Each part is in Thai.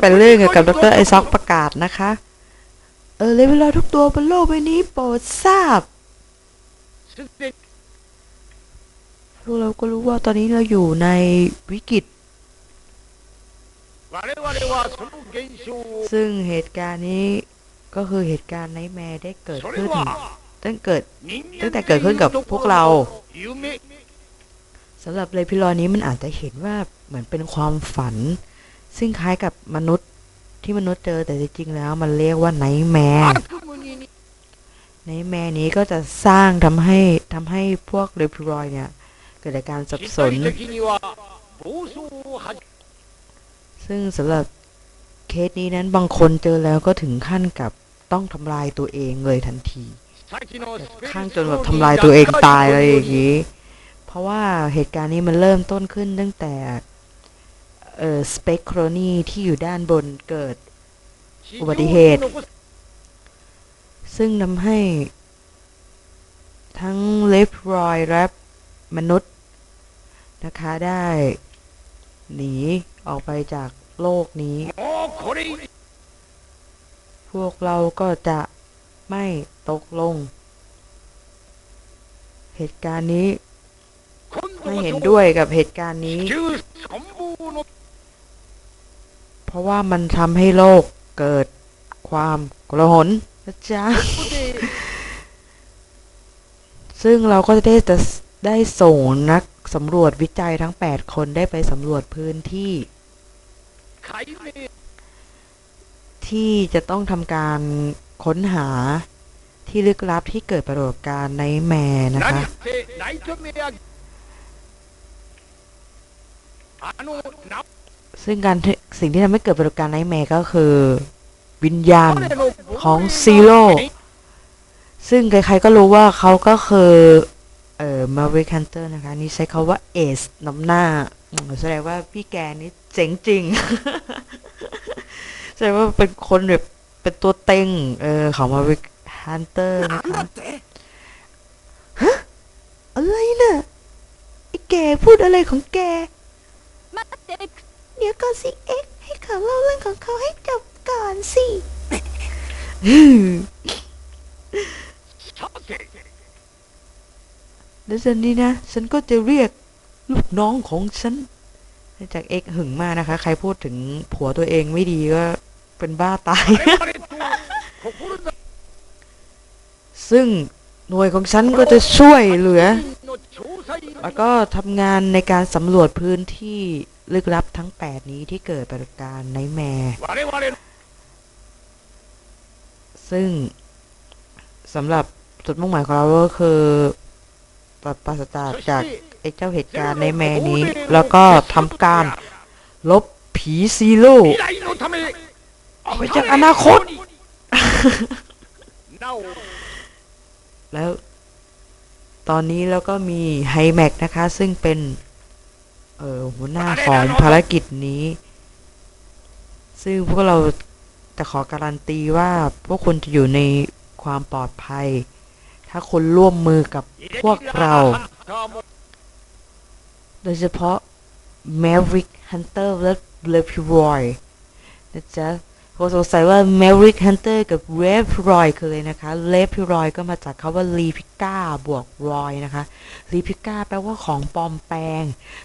ไปเรื่องเกี่ยวกับดรไอซ็อกประกาศนะคะ เออเลเวลทุกตัวบนโลกใบนี้โปรดทราบพวกเราก็รู้ว่าตอนนี้เราอยู่ในวิกฤต ซึ่งเหตุการณ์นี้ก็คือเหตุการณ์ในแมร์ได้เกิดขึ้นตั้งเกิดตั้งแต่เกิดขึ้นกับพวกเราสำหรับเลยพิลอนี้มันอาจจะเห็นว่าเหมือนเป็นความฝัน ซึ่งคล้ายกับมนุษย์ที่มนุษย์เจอแต่จริงๆแล้วมันเรียกว่าไนท์แมร์ไนท์แมร์นี้ก็จะสร้างทำให้ทำให้พวกเรพิรอยเนี่ย เกิดการสับสน ซึ่งสำหรับเคสนี้นั้นบางคนเจอแล้วก็ถึงขั้นกับต้องทำลายตัวเองเลยทันทีข้างจนแบบทำลายตัวเองตายอะไรอย่างนี้ เพราะว่าเหตุการณ์นี้มันเริ่มต้นขึ้นตั้งแต่ เอ่อสเปกโครนีที่อยู่ด้านบนเกิดอุบัติเหตุ ซึ่งทำให้ ทั้งเลฟรอยและมนุษย์นะคะได้ หนีออกไปจากโลกนี้ พวกเราก็จะไม่ตกลง เหตุการณ์นี้ ไม่เห็นด้วยกับเหตุการณ์นี้ ราะว่ามันทำให้โลกเกิดความกระหลนะจ๊ะ ซึ่งเราก็จะได้จะได้ส่งนักสำรวจวิจัยทั้ง 8 คนได้ไปสำรวจพื้นที่ ที่จะต้องทำการค้นหาที่ลึกลับที่เกิดปรากฏการณ์ในแม่นะคะあの ซึ่งการสิ่งที่ทำให้เกิดปรากฏการณ์ไนท์แมร์ก็คือ วิญญาณของซีโร่ซึ่งใครๆก็รู้ว่าเขาก็คือเอ่อมาวิคันเตอร์นะคะ นี่ใช้คาว่าเอสน้ำหน้าแสดงว่าพี่แกนี่เจ๋งจริงแสดงว่าเป็นคนแบบเป็นตัวเต็ง เออของมาวิคันเตอร์นะคะฮะอะไรนะ่ะไอ้แกพูดอะไรของแกี๋ยวก่อนสิเอ็กให้เขาเล่าเรื่องของเขาให้จบก่อนสิแล้วจากนี้นะ ฉันก็จะเรียกลูกน้องของฉันจากเอ็กหึงมากนะคะ ใครพูดถึงผัวตัวเองไม่ดีก็เป็นบ้าตาย ซึ่งหน่วยของฉันก็จะช่วยเหลือ แล้วก็ทำงานในการสำรวจพื้นที่ ลึกลับทั้ง 8 นี้ที่เกิดปรากฏการณ์ไนแมร์ซึ่งสำหรับจุดมุ่งหมายของเราก็คือปรัปราศจากจากไอ้เจ้าเหตุการณ์ในแมนี้ แล้วก็ทำการลบผีซีโร่ออกไปจากอนาคต แล้วตอนนี้แล้วก็มีไฮแม็กนะคะ ซึ่งเป็น ออหัวหน้าของภารกิจนี้ ซึ่งพวกเราจะขอการันตีว่าพวกคุณจะอยู่ในความปลอดภัย ถ้าคุณร่วมมือกับพวกเรา โดยเฉพาะ Maverick Hunter และ l e p r o y นะจ๊ะ ผมสงสัยว่า Maverick Hunter กับ l e p r o y คืออะไรนะคะ l e p r o y ก็มาจากคาว่า l e p i c a บวก Roy นะคะ l e p i c a แปลว่าของปลอมแปลง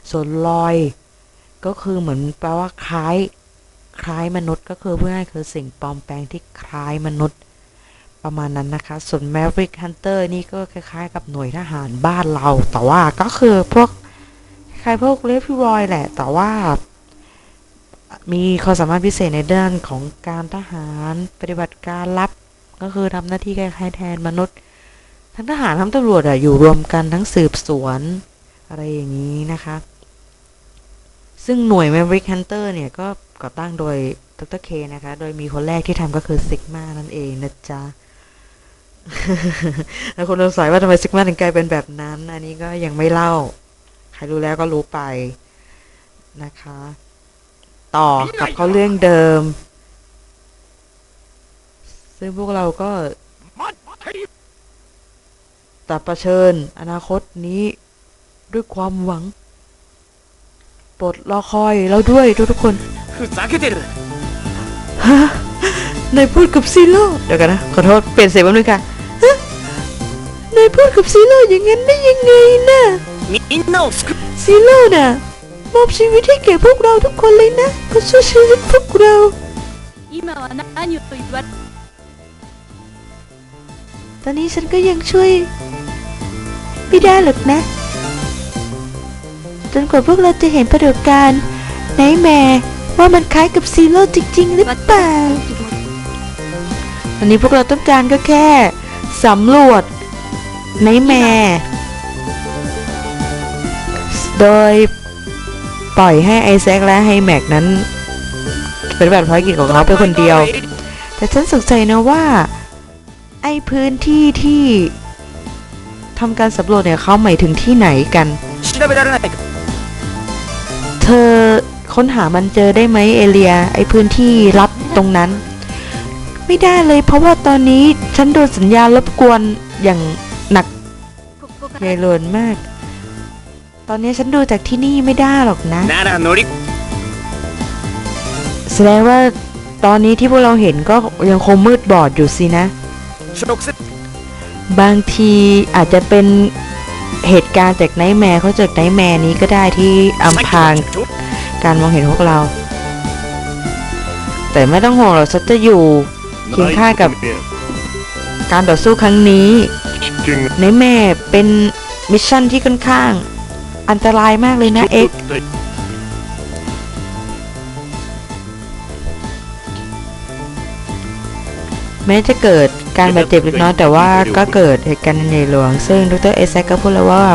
ส่วน Roy ก็คือเหมือนแปลว่าคล้ายคล้ายมนุษย์ก็คือเพื่อง่ายๆคือสิ่งปลอมแปลงที่คล้ายมนุษย์ประมาณนั้นนะคะ ส่วน Maverick Hunter นี่ก็คล้ายๆ กับหน่วยทหารบ้านเรา แต่ว่าก็คือพวกคล้ายพวกเลฟิรอยแหละ แต่ว่า มีความสามารถพิเศษในด้านของการทหารปฏิบัติการลับ ก็คือทำหน้าที่คล้ายๆแทนมนุษย์ ทั้งทหารทั้งตำรวจอะอยู่รวมกันทั้งสืบสวน อะไรอย่างนี้นะคะ ซึ่งหน่วย Maverick Hunter เนี่ยก็ก่อตั้งโดยดรเคนะคะ โดยมีคนแรกที่ทำก็คือซิกมานั่นเองนะจ๊ะแล้วคนสงสัยว่าทำไมซิกมาถึงกลายเป็นแบบนั้น อันนี้ก็ยังไม่เล่า ใครรู้แล้วก็รู้ไปนะคะ ต่อกับเขาเรื่องเดิม ซึ่งพวกเราก็แต่ประชิญอนาคตนี้ด้วยความหวังปลดรอคอยแล้วด้วยทุกทุกคนคือสาคิเดรฮะนายพูดกับซีโร่เดี๋ยวกันนะ ขอโทษ เปลี่ยนเสียงแป๊บนึยค่ะนายพูดกับซีโร่อย่างงั้นได้ยังไงนะซีโร่น่ะ มอบชีวิตให้แก่พวกเราทุกคนเลยนะเพื่อช่วยชีวิตพวกเรา 今は何を言われ ตอนนี้ฉันก็ยังช่วยไม่ได้หรอกนะ จนกว่าพวกเราจะเห็นปรากฏการณ์ไนแมร์ว่ามันคล้ายกับซีโร่จริง ๆ หรือเปล่า ตอนนี้พวกเราต้องการก็แค่สำรวจไนแมร์โดย ปล่อยให้ไอแซคและไฮแม็กนั้นเป็นแบบพ้ภากิจของเขาไปคนเดียว แต่ฉันสงสัยนะว่า ไอพื้นที่ที่ทำการสำรวจเนี่ยเขาหมายถึงที่ไหนกัน เธอค้นหามันเจอได้ไหมเอเลีย ไอพื้นที่รับตรงนั้น ไม่ได้เลยเพราะว่าตอนนี้ฉันโดนสัญญาลบกวนอย่างหนักใหญ่เลวนมาก ตอนนี้ฉันดูจากที่นี่ไม่ได้หรอกนะ なら乗り แสดงว่าตอนนี้ที่พวกเราเห็นก็ยังคงมืดบอดอยู่สินะ 直接 บางทีอาจจะเป็นเหตุการณ์จากไนท์แมร์เขาจากไนท์แมร์นี้ก็ได้ที่อำพราง การมองเห็นพวกเรา แต่ไม่ต้องห่วงหรอกฉันจะอยู่ เคียงข้างกับ การต่อสู้ครั้งนี้ 危険が ในแม่เป็นมิชชั่นที่ค่อนข้าง อันตรายมากเลยนะเอ็กแม้จะเกิดการบาดเจ็บเล็กน้อยแต่ว่าก็เกิดเหตุการณ์ใหญ่หลวง ซึ่งดรเอแซกก็พูดแล้วว่า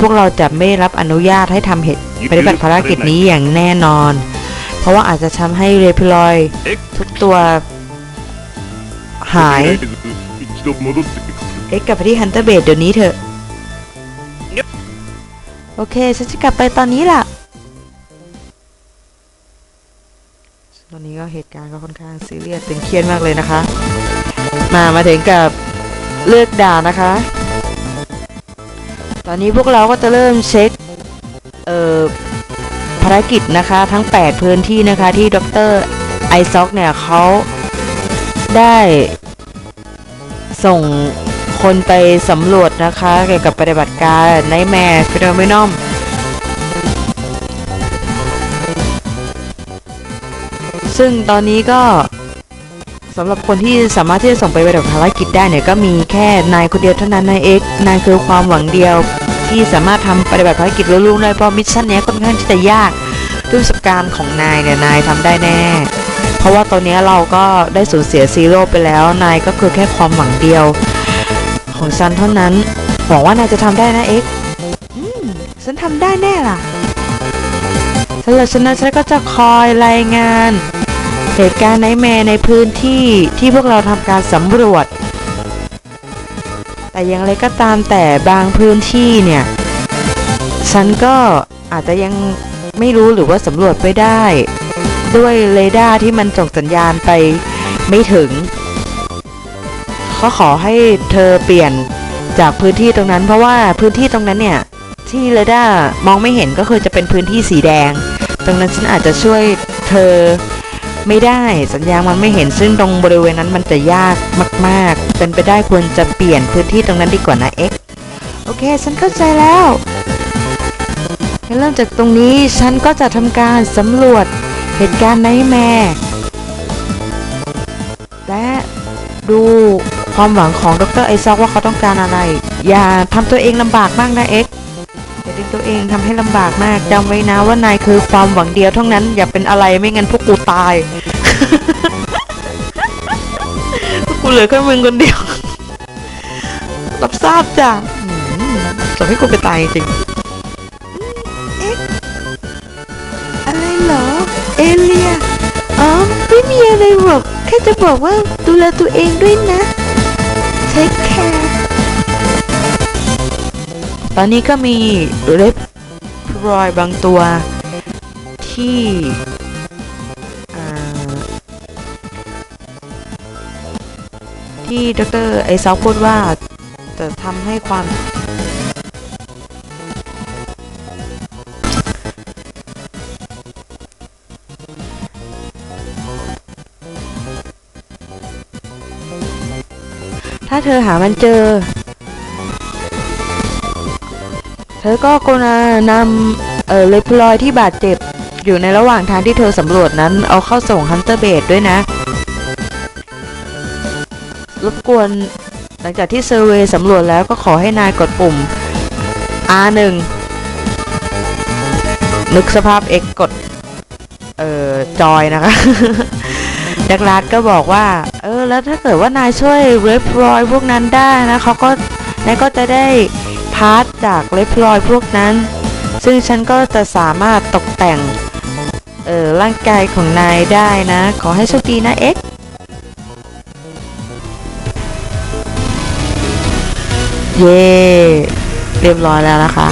พวกเราจะไม่รับอนุญาตให้ทำเหตุปฏิบัติภารกิจนี้อย่างแน่นอน เพราะว่าอาจจะทำให้เรพิลอยทุกตัวหาย เอ็กกับไปที่ฮันเตอร์เบดเดี๋ยวนี้เถอะ โอเค ฉันจะกลับไปตอนนี้ล่ะ ตอนนี้ก็เหตุการณ์ก็ค่อนข้างซีเรียสตึงเครียดมากเลยนะคะ มามาถึงกับเลือกด่านนะคะ ตอนนี้พวกเราก็จะเริ่มเช็ค เอ่อ ภารกิจนะคะ ทั้ง 8 พื้นที่นะคะที่ดรไอซ็อกเนี่ยเขาได้ส่ง คนไปสำรวจนะคะ เกี่ยวกับปฏิบัติการในแมร์ฟิโนเมนอมซึ่งตอนนี้ก็สำหรับคนที่สามารถที่จะส่งไปปฏิบัติภารกิจได้เนี่ยก็มีแค่นายคนเดียวเท่านั้นนายเอกนายคือความหวังเดียวที่สามารถทำปฏิบัติภารกิจรุ่งๆได้เพราะมิชชั่นเนี้ยค่อนข้างที่จะยากด้วยประสบการณ์ของนายเนี่ยนายทำได้แน่ เพราะว่าตอนนี้เราก็ได้สูญเสียซีโร่ไปแล้วนายก็คือแค่ความหวังเดียว ของฉันเท่านั้น หวังว่านายจะทำได้นะเอ็กฉันทำได้แน่ล่ะสำหรับฉันนะฉันก็จะคอยรายงาน เหตุการณ์ในแมในพื้นที่ที่พวกเราทำการสำรวจ แต่อย่างไรก็ตามแต่บางพื้นที่เนี่ย ฉันก็อาจจะยังไม่รู้หรือว่าสำรวจไม่ได้ ด้วยเรดาร์ที่มันส่งสัญญาณไปไม่ถึง เขาขอให้เธอเปลี่ยนจากพื้นที่ตรงนั้น เพราะว่าพื้นที่ตรงนั้นเนี่ยที่เรดาร์มองไม่เห็นก็คือจะเป็นพื้นที่สีแดง ตรงนั้นฉันอาจจะช่วยเธอไม่ได้สัญญาณมันไม่เห็นซึ่งตรงบริเวณนั้นมันจะยากมาก ๆ เป็นไปได้ควรจะเปลี่ยนพื้นที่ตรงนั้นดีกว่านะเอ็กโอเค ฉันเข้าใจแล้วเริ่มจากตรงนี้ฉันก็จะทำการสำรวจเหตุการณ์ไนแมร์และดู ความหวังของดรไอซอกว่าเขาต้องการอะไร อย่าทำตัวเองลำบากมากนะเอ็กอย่าดึงตัวเองทำให้ลำบากมากจำไว้นะว่านายคือความหวังเดียวเท่านั้น อย่าเป็นอะไรไม่งั้นพวกกูตายพวกกูเหลือแค่มึงคนเดียวรับทราบจ้ะอืมจะให้กูไปตายจริงเอ็กอะไรเหรอ เอเลียอ๋อไม่มีอะไรหรอกแค่จะบอกว่าดูแลตัวเองด้วยนะ ตอนนี้ก็มีเล็บรอยบางตัวที่อ่าที่ดรไอซอกพูดว่าจะทำให้ความ ถ้าเธอหามันเจอ เธอก็กรุณานำเอ่อเลพลอยที่บาดเจ็บ อยู่ในระหว่างทางที่เธอสำรวจนั้น เอาเข้าส่งฮันเตอร์เบดด้วยนะ รบกวนหลังจากที่เซอร์เวย์สำรวจแล้วก็ขอให้นายกดปุ่ม R1 นึกสภาพ X กด เอ่อ จอยนะคะดักลาดก็บอกว่า เอ แล้วถ้าเกิดว่านายช่วยเรฟรอยพวกนั้นได้นะเขาก็นายก็จะได้พาร์ทจากเรฟรอยพวกนั้น ซึ่งฉันก็จะสามารถตกแต่งเออร่างกายของนายได้นะ ขอให้โชคดีนะ X เย่เรียบร้อยแล้วนะคะ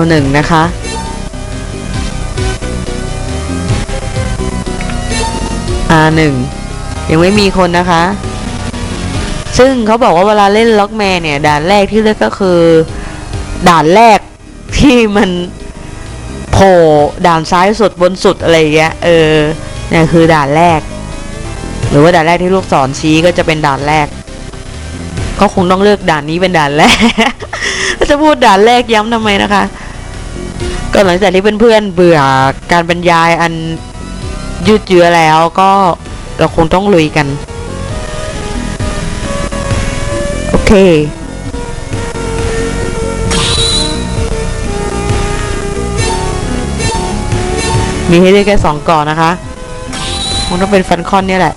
L1 นะคะ R1 ยังไม่มีคนนะคะ ซึ่งเขาบอกว่าเวลาเล่นล็อกแมนเนี่ย ด่านแรกที่เลือกก็คือ ด่านแรกที่มันโผล่ด่านซ้ายสุดบนสุดอะไรเงี้ยเออเนี่ยคือด่านแรก หรือว่าด่านแรกที่ลูกศรชี้ก็จะเป็นด่านแรก ก็คงต้องเลือกด่านนี้เป็นด่านแรกจะพูดด่านแรกย้ำทำไมนะคะก็หลังจากที่เพื่อนๆเบื่อการบรรยายอันยืดเยื้อแล้วก็ เราคงต้องลุยกัน โอเค มีให้เลือกแค่สองก่อนนะคะ คงต้องเป็นฟันคอนเนี่ยแหละ